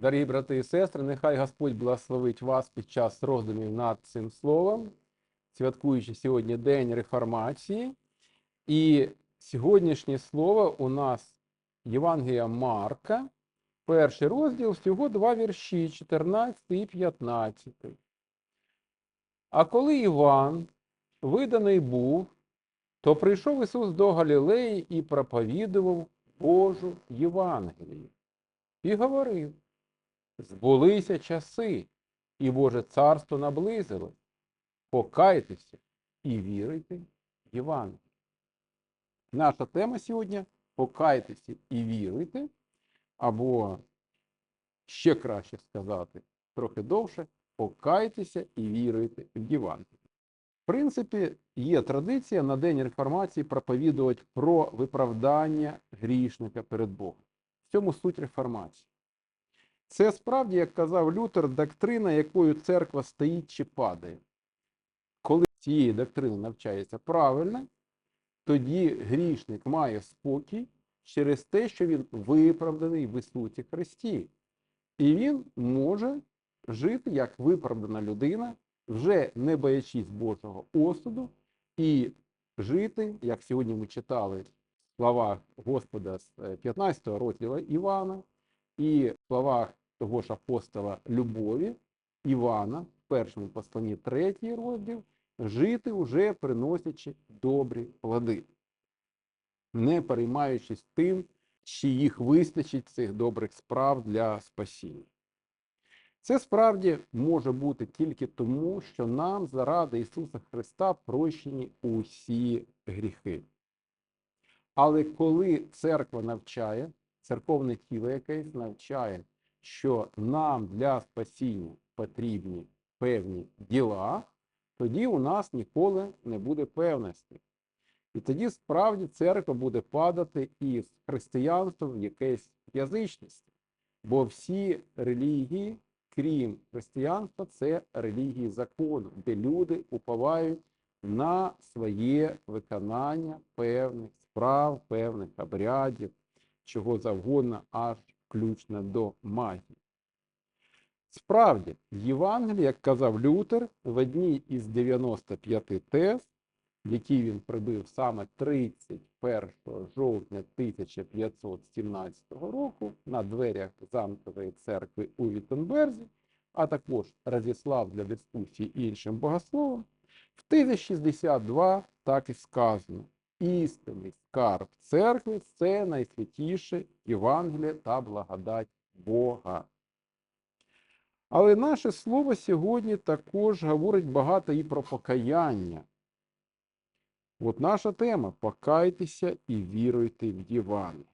Дорогі брати і сестри, нехай Господь благословить вас під час роздумів над цим словом, святкуючи сьогодні День Реформації. І сьогоднішнє слово у нас Євангелія Марка, перший розділ, всього два вірші, 14 і 15. А коли Іван виданий був, то прийшов Ісус до Галілеї і проповідував Божу Євангелію. І говорив, збулися часи, і Боже царство наблизилось. Покайтеся і віруйте в Євангелію. Наша тема сьогодні покайтеся і віруйте, або ще краще сказати, трохи довше, покайтеся і віруйте в Євангелію. В принципі, є традиція на День реформації проповідувати про виправдання грішника перед Богом. В цьому суть реформації. Це справді, як казав Лютер, доктрина, якою церква стоїть чи падає. Коли цієї доктрини навчається правильно, тоді грішник має спокій через те, що він виправданий в Ісусі Христі. І він може жити як виправдана людина, вже не боячись Божого осуду, і жити, як сьогодні ми читали в словах Господа з 15 розділу Івана, і в словах того ж апостола Любові Івана, в першому посланні третій розділ, жити уже приносячи добрі плоди, не переймаючись тим, чи їх вистачить цих добрих справ для спасіння. Це справді може бути тільки тому, що нам заради Ісуса Христа прощені усі гріхи. Але коли церква навчає, церковне тіло якесь навчає, що нам для спасіння потрібні певні діла, тоді у нас ніколи не буде певності. І тоді справді церква буде падати із християнства в якесь язичність. Бо всі релігії, крім християнства, це релігії закону, де люди уповають на своє виконання певних справ, певних обрядів, чого завгодно, аж включно до магії. Справді, в Євангелії, як казав Лютер, в одній із 95 тез, які він прибив саме 31 жовтня 1517 року на дверях замкової церкви у Віттенберзі, а також розіслав для дискусії іншим богословам, в 1062 так і сказано: істинний скарб церкви це найсвятіше Євангеліє та благодать Бога. Але наше слово сьогодні також говорить багато і про покаяння. От наша тема покайтеся і віруйте в Євангеліє.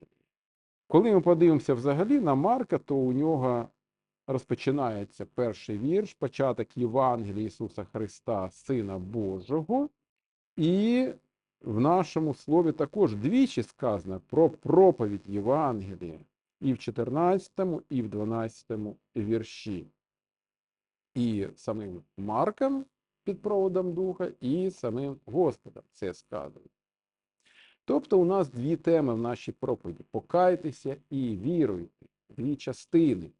Коли ми подивимося взагалі на Марка, то у нього розпочинається перший вірш, початок Євангелія Ісуса Христа, Сина Божого. І в нашому слові також двічі сказано про проповідь Євангелія і в 14, і в 12 вірші. І самим Марком під проводом Духа, і самим Господом це сказано. Тобто у нас дві теми в нашій проповіді: покайтеся і віруйте, дві частини.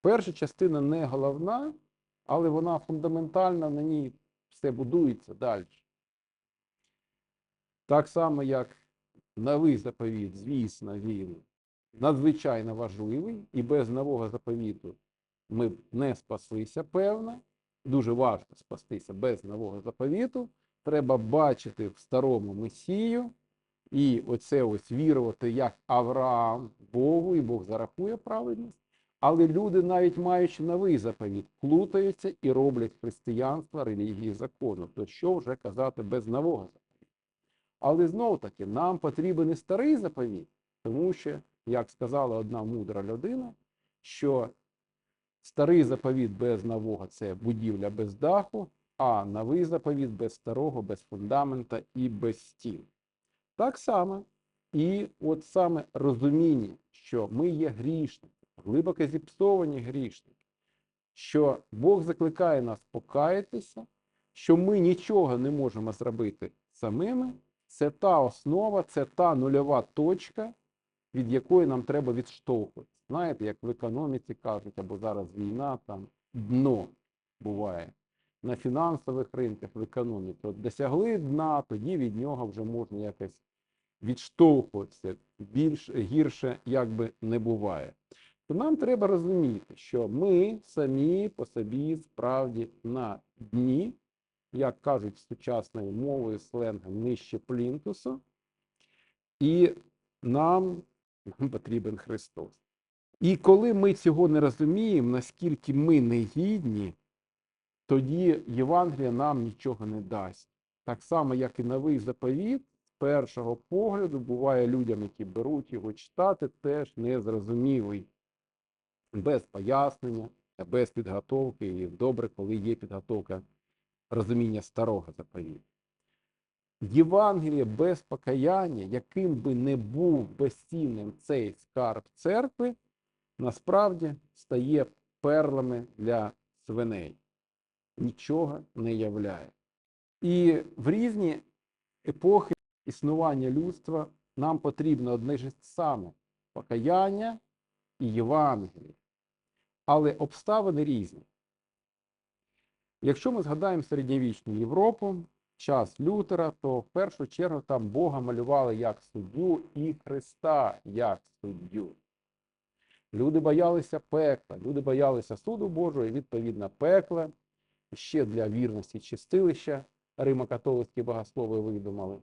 Перша частина не головна, але вона фундаментальна, на ній все будується далі. Так само, як новий заповіт, звісно, він надзвичайно важливий, і без нового заповіту ми б не спаслися, певно. Дуже важко спастися без нового заповіту. Треба бачити в старому Месію і оце ось вірувати, як Авраам Богу, і Бог зарахує праведність. Але люди, навіть маючи новий заповіт, плутаються і роблять християнство релігії закону. То що вже казати без нового заповіту? Але знову таки, нам потрібен і старий заповіт, тому що, як сказала одна мудра людина, що старий заповіт без нового це будівля без даху, а новий заповіт без старого, без фундамента і без стін. Так само і от саме розуміння, що ми є грішники, глибоко зіпсовані грішники, що Бог закликає нас покаятися, що ми нічого не можемо зробити самими, це та основа, це та нульова точка, від якої нам треба відштовхуватися. Знаєте, як в економіці кажуть, або зараз війна, там дно буває. На фінансових ринках, в економіці. От досягли дна, тоді від нього вже можна якось відштовхуватися. Більш гірше якби не буває. То нам треба розуміти, що ми самі по собі справді на дні, як кажуть сучасною мовою сленгом, нижче плінтусу, і нам потрібен Христос. І коли ми цього не розуміємо, наскільки ми негідні, тоді Євангелія нам нічого не дасть. Так само, як і новий заповіт, з першого погляду буває людям, які беруть його читати, теж незрозумілий, без пояснення, без підготовки. І добре, коли є підготовка розуміння старого заповіту. Євангеліє без покаяння, яким би не був безцінним цей скарб церкви, насправді стає перлами для свиней. Нічого не являє. І в різні епохи існування людства нам потрібно одне ж саме покаяння і Євангеліє. Але обставини різні. Якщо ми згадаємо середньовічну Європу, час Лютера, то в першу чергу там Бога малювали як суддю і Христа як суддю. Люди боялися пекла, люди боялися суду Божого і відповідно пекла. Ще для вірності чистилища Римо-католицькі богослови видумали.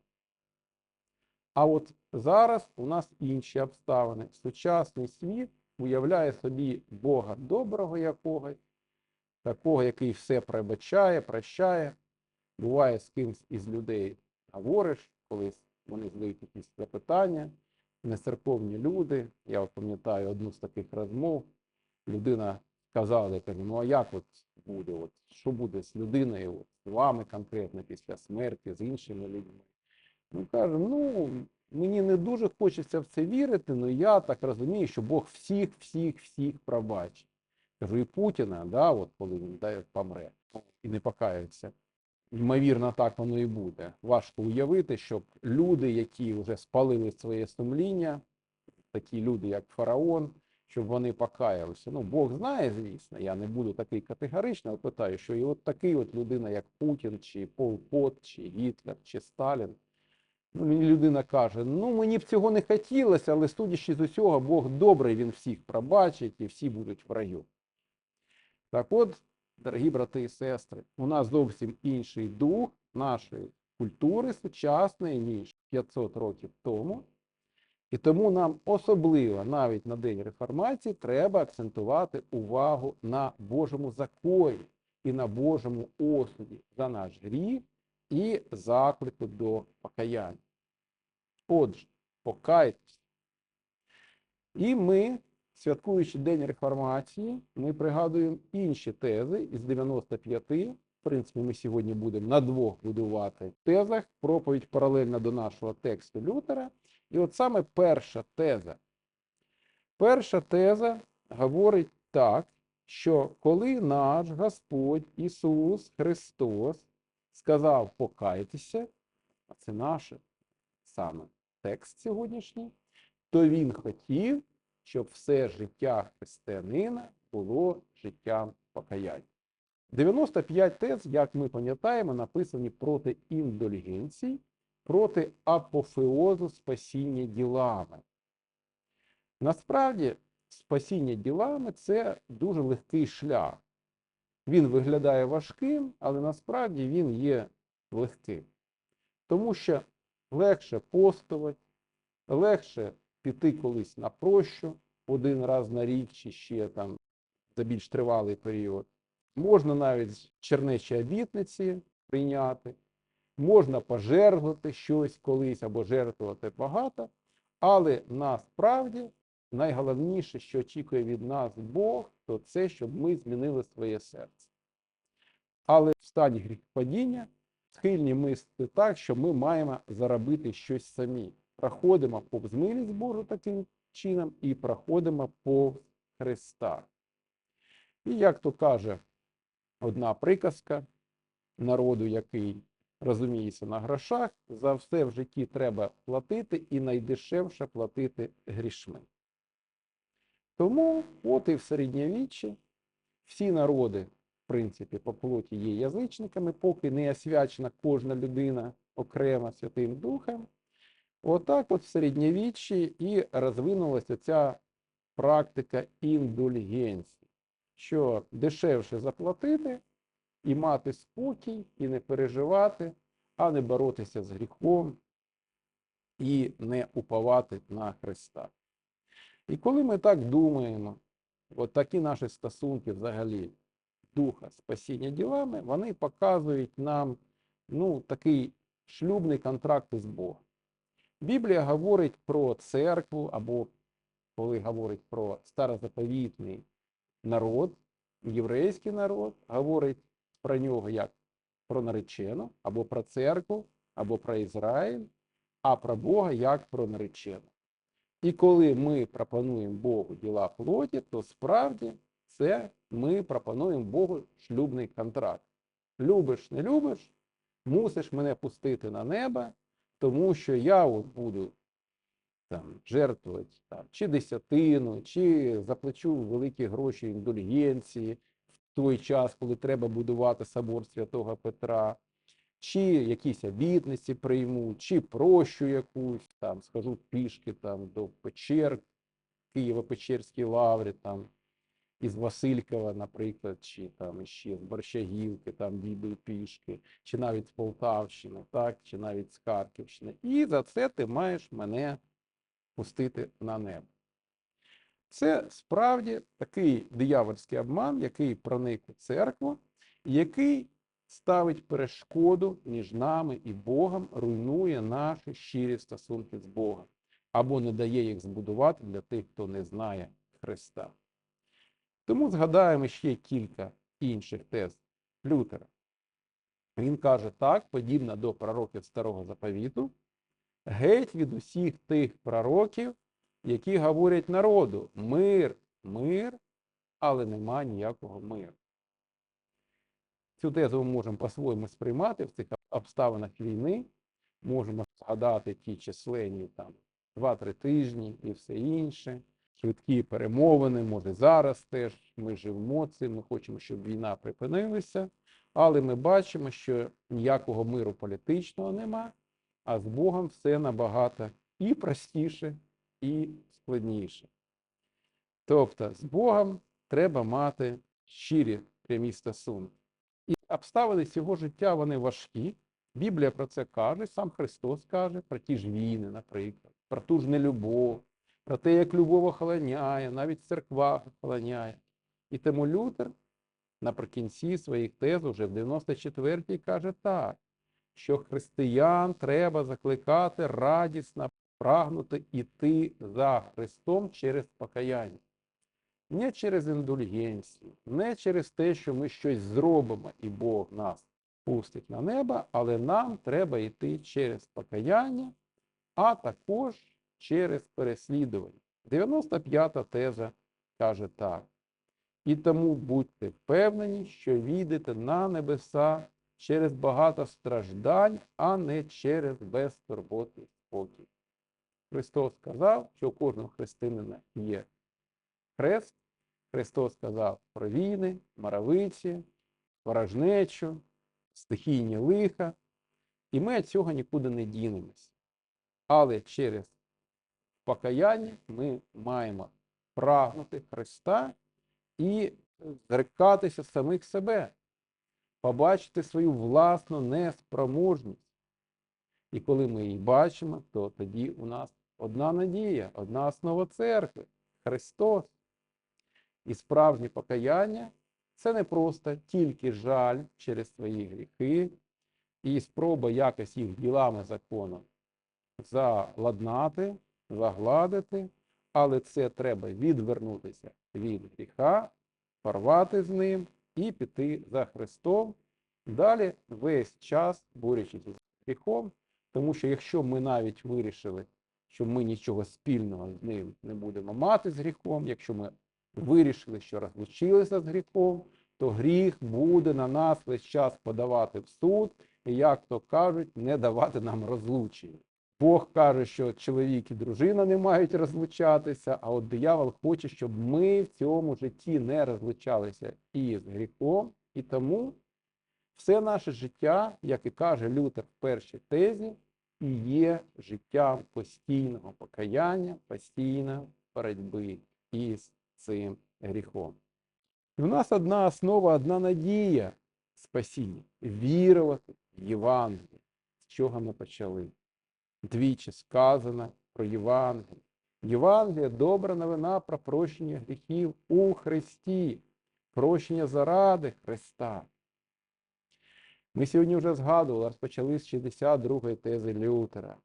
А от зараз у нас інші обставини. Сучасний світ уявляє собі Бога доброго якогось, такого, який все пробачає, прощає. Буває з кимсь із людей говориш, колись вони задають якісь запитання, нецерковні люди. Я пам'ятаю одну з таких розмов. Людина казала, я кажу, ну а як от буде? От, що буде з людиною, от, з вами конкретно після смерті, з іншими людьми? Ну каже, ну мені не дуже хочеться в це вірити, але я так розумію, що Бог всіх, всіх, всіх пробачить. Кажу, і Путіна, да, от коли він да, помре і не покається. Ймовірно, так воно і буде. Важко уявити, щоб люди, які вже спалили своє сумління, такі люди, як фараон, щоб вони покаялися. Ну, Бог знає, звісно, я не буду такий категоричний, але питаю, що і от такий от людина, як Путін, чи Пол Пот, чи Гітлер, чи Сталін. Ну, мені людина каже: ну мені б цього не хотілося, але судячи з усього, Бог добрий, він всіх пробачить і всі будуть в раю. Так от, дорогі брати і сестри, у нас зовсім інший дух нашої культури сучасної, ніж 500 років тому. І тому нам особливо навіть на День реформації треба акцентувати увагу на Божому законі і на Божому осуді за наш гріх і заклику до покаяння. Отже, покайтесь. І ми, святкуючи День реформації, ми пригадуємо інші тези із 95. В принципі, ми сьогодні будемо на двох будувати тезах. Проповідь паралельно до нашого тексту Лютера. І от саме перша теза. Перша теза говорить так, що коли наш Господь Ісус Христос сказав покайтеся, а це наш саме текст сьогоднішній, то Він хотів, щоб все життя християнина було життям покаяння. 95 тез, як ми пам'ятаємо, написані проти індульгенцій, проти апофеозу спасіння ділами. Насправді, спасіння ділами це дуже легкий шлях. Він виглядає важким, але насправді він є легким. Тому що легше постувати, легше піти колись на прощу один раз на рік чи ще там за більш тривалий період. Можна навіть чернечі обітниці прийняти, можна пожертвувати щось колись або жертвувати багато, але насправді найголовніше, що очікує від нас Бог, то це, щоб ми змінили своє серце. Але в стані гріхопадіння схильні мислити так, що ми маємо заробити щось самі. Проходимо повз милість Божу таким чином і проходимо повз Христа. І як то каже одна приказка народу, який розуміється на грошах, за все в житті треба платити і найдешевше платити грішми. Тому, от і в середньовіччі всі народи, в принципі, по плоті є язичниками, поки не освячена кожна людина окремо Святим Духом. Отак от в середньовіччі і розвинулася ця практика індульгенції, що дешевше заплатити і мати спокій, і не переживати, а не боротися з гріхом і не уповати на Христа. І коли ми так думаємо, от такі наші стосунки взагалі духа спасіння ділами, вони показують нам ну, такий шлюбний контракт із Богом. Біблія говорить про церкву, або коли говорить про старозаповітний народ, єврейський народ, говорить про нього як про наречену, або про церкву, або про Ізраїль, а про Бога як про наречену. І коли ми пропонуємо Богу діла плоті, то справді це ми пропонуємо Богу шлюбний контракт. Любиш, не любиш, мусиш мене пустити на небо, тому що я от буду там, жертвувати там, чи десятину, чи заплачу великі гроші індульгенції в той час, коли треба будувати собор святого Петра, чи якісь обітниці прийму, чи прощу якусь, там, схожу пішки там, до Печер, Києво-Печерській лаврі, там, із Василькова, наприклад, чи там ще з Борщагівки, там дійду пішки, чи навіть з Полтавщини, так, чи навіть з Харківщини. І за це ти маєш мене пустити на небо. Це справді такий диявольський обман, який проник у церкву, який ставить перешкоду між нами і Богом, руйнує наші щирі стосунки з Богом, або не дає їх збудувати для тих, хто не знає Христа. Тому згадаємо ще кілька інших тез Лютера. Він каже так, подібно до пророків Старого Заповіту, геть від усіх тих пророків, які говорять народу мир, мир, але нема ніякого миру. Цю тезу ми можемо по-своєму сприймати в цих обставинах війни. Можемо згадати ті численні там 2-3 тижні і все інше. Швидкі перемовини, може зараз теж ми живемо цим, ми хочемо, щоб війна припинилася, але ми бачимо, що ніякого миру політичного нема, а з Богом все набагато і простіше, і складніше. Тобто з Богом треба мати щирі прямі стосунки. І обставини цього життя вони важкі. Біблія про це каже, сам Христос каже про ті ж війни, наприклад, про ту ж нелюбов, про те, як любов охолоняє, навіть церква охолоняє. І тому Лютер наприкінці своїх тез уже в 94-й каже так, що християн треба закликати радісно прагнути іти за Христом через покаяння. Не через індульгенцію, не через те, що ми щось зробимо, і Бог нас пустить на небо, але нам треба йти через покаяння, а також через переслідування. 95-та теза каже так. І тому будьте впевнені, що війдете на небеса через багато страждань, а не через безтурботний спокій. Христос сказав, що у кожного християнина є хрест. Христос сказав про війни, маравиці, ворожнечу, стихійні лиха. І ми від цього нікуди не дінемось. Але через покаяння ми маємо прагнути Христа і зрекатися самих себе, побачити свою власну неспроможність. І коли ми її бачимо, то тоді у нас одна надія, одна основа церкви Христос. І справжнє покаяння це не просто тільки жаль через свої гріхи і спроба якось їх ділами закону заладнати, загладити, але це треба відвернутися від гріха, порвати з ним і піти за Христом. Далі весь час борючись з гріхом, тому що якщо ми навіть вирішили, що ми нічого спільного з ним не будемо мати з гріхом, якщо ми вирішили, що розлучилися з гріхом, то гріх буде на нас весь час подавати в суд і, як то кажуть, не давати нам розлучення. Бог каже, що чоловік і дружина не мають розлучатися, а от диявол хоче, щоб ми в цьому житті не розлучалися із гріхом, і тому все наше життя, як і каже Лютер в першій тезі, і є життям постійного покаяння, постійної боротьби із цим гріхом. І в нас одна основа, одна надія спасіння вірувати в Євангеліє, з чого ми почали. Двічі сказано про Євангеліє. Євангеліє добра новина про прощення гріхів у Христі, прощення заради Христа. Ми сьогодні вже згадували, розпочали з 62-ї тези Лютера.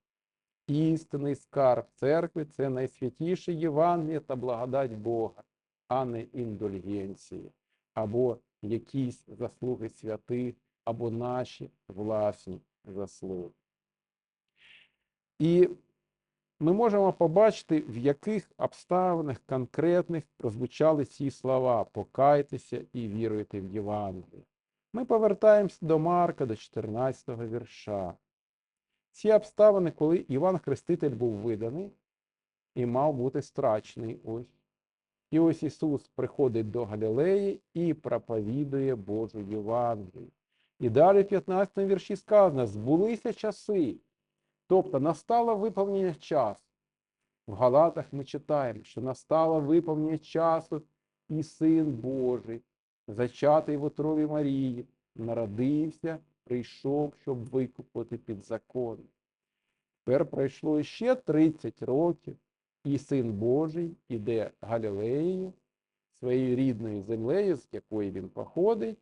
Істинний скарб церкви це найсвятіше Євангеліє та благодать Бога, а не індульгенції, або якісь заслуги святих, або наші власні заслуги. І ми можемо побачити, в яких обставинах конкретних прозвучали ці слова покайтеся і віруйте в Євангеліє. Ми повертаємося до Марка, до 14 го вірша. Ці обставини, коли Іван Хреститель був виданий і мав бути страчений ось. І ось Ісус приходить до Галілеї і проповідує Божу Євангелію. І далі в 15 вірші сказано: збулися часи. Тобто настало виповнення часу. В Галатах ми читаємо, що настало виповнення часу, і Син Божий, зачатий в утробі Марії, народився, прийшов, щоб викупити під закон. Тепер пройшло ще 30 років, і Син Божий іде Галілеєю, своєю рідною землею, з якої він походить,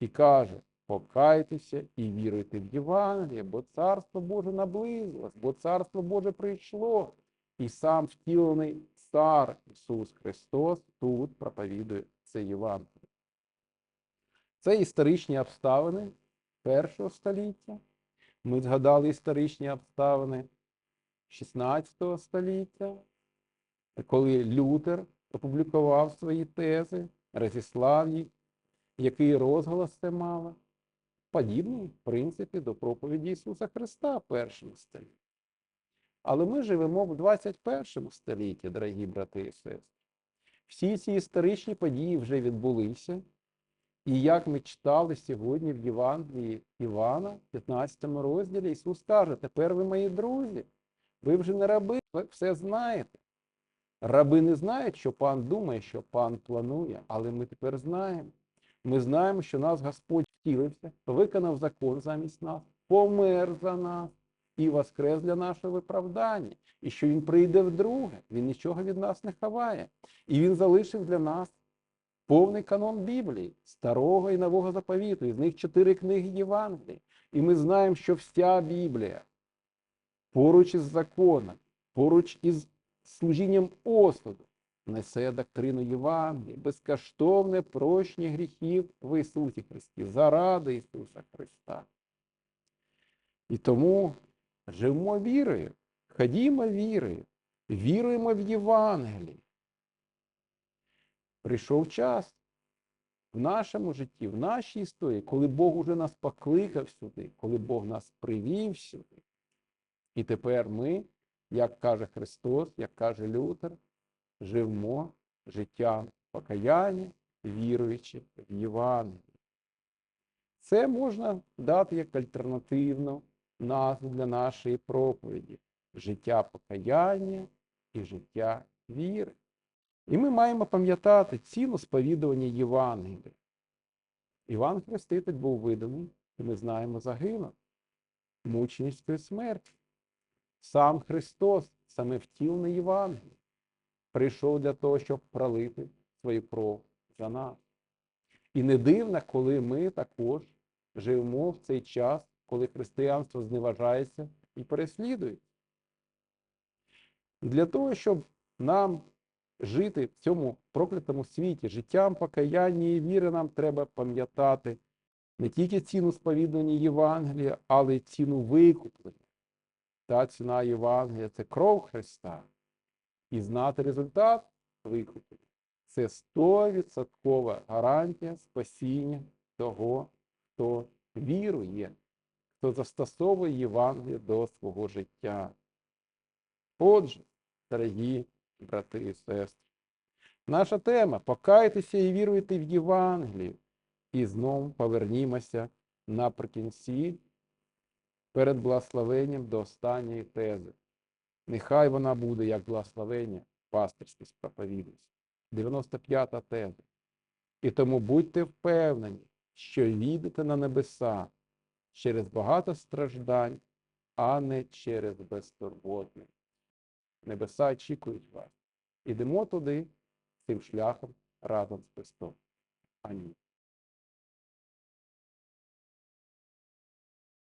і каже: покайтеся і віруйте в Євангеліє, бо Царство Боже наблизилось, бо Царство Боже прийшло, і сам втілений цар Ісус Христос тут проповідує це Євангеліє. Це історичні обставини першого століття. Ми згадали історичні обставини 16 століття, коли Лютер опублікував свої тези, розіслав їх, який розголос це мало. Подібний, в принципі, до проповіді Ісуса Христа в першому столітті. Але ми живемо в 21 столітті, дорогі брати і сестри. Всі ці історичні події вже відбулися. І як ми читали сьогодні в Євангелії Івана, в 15 розділі, Ісус каже, тепер ви мої друзі, ви вже не раби, ви все знаєте. Раби не знають, що пан думає, що пан планує, але ми тепер знаємо. Ми знаємо, що нас Господь втілився, виконав закон замість нас, помер за нас і воскрес для нашого виправдання. І що Він прийде вдруге, Він нічого від нас не ховає. І Він залишив для нас повний канон Біблії, старого і нового заповіту. Із них чотири книги Євангелії. І ми знаємо, що вся Біблія поруч із законом, поруч із служінням осуду, несе доктрину Євангелії, безкоштовне прощення гріхів в Ісусі Христі, заради Ісуса Христа. І тому живемо вірою, ходімо вірою, віруємо в Євангелії. Прийшов час в нашому житті, в нашій історії, коли Бог уже нас покликав сюди, коли Бог нас привів сюди. І тепер ми, як каже Христос, як каже Лютер, живемо життям покаяння, віруючи в Євангеліє. Це можна дати як альтернативну назву для нашої проповіді життя покаяння і життя віри. І ми маємо пам'ятати ціну сповідування Євангелія. Іван Хреститель був виданий, і ми знаємо, загинув мученицькою смертю. Сам Христос, саме втілений Євангеліє, прийшов для того, щоб пролити свою кров за нас. І не дивно, коли ми також живемо в цей час, коли християнство зневажається і переслідується. Для того, щоб нам жити в цьому проклятому світі, життям покаяння і віри нам треба пам'ятати не тільки ціну сповідування Євангелія, але й ціну викуплення. Та ціна Євангелія це кров Христа. І знати результат викуплення. Це 100% гарантія спасіння того, хто вірує хто застосовує Євангеліє до свого життя. Отже, дорогі брати і сестри, наша тема покайтеся і віруйте в Євангелію. І знову повернімося наприкінці перед благословенням до останньої тези. Нехай вона буде як благословення пастирських проповідниць. 95-та теза. І тому будьте впевнені, що війдете на небеса через багато страждань, а не через безтурботне. Небеса очікують вас. Ідемо туди цим шляхом разом з Христом. Амінь.